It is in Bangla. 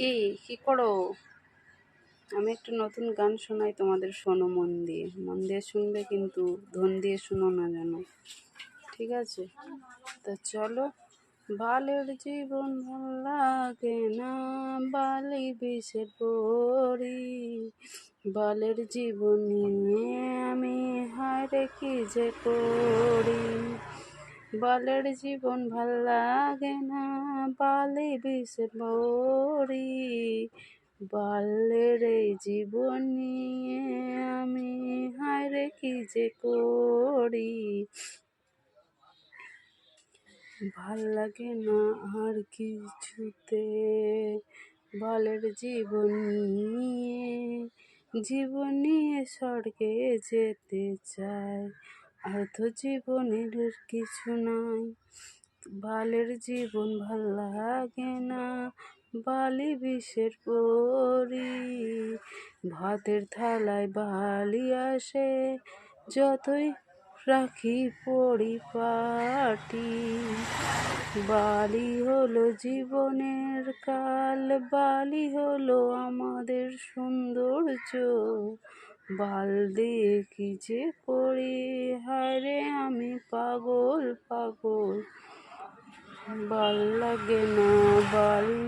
কি কি করো? আমি একটু নতুন গান শোনাই তোমাদের শোনো মন দিয়ে। মন দিয়ে শুনবে কিন্তু ধন দিয়ে শুনো না যেন ঠিক আছে? তো চলো, বালের জীবন ভালো লাগে না, বালি বিষের পড়ি বালের জীবন নিয়ে আমি হারে কি যে করি। বালের জীবন ভালো লাগে না, বালি বিষের পড়ি বালের এই জীবন নিয়ে আমি হারে কি যে করি। ভালো লাগে না আর কিছুতে বালের জীবন নিয়ে। জীবন নিয়ে স্বর্গে যেতে চায় আর তো জীবনের কিছু নাই। বালের জীবন ভালো লাগে না বালি বিষের পরি, ভাতের থালায় বালি আসে, যতই রাখি পরিপাটি। বালি হলো জীবনের কাল, বালি হলো আমাদের সৌন্দর্য। বাল দিয়ে কি যে করি, হায়রে আমি পাগল পাগল। বাল লাগে না বাল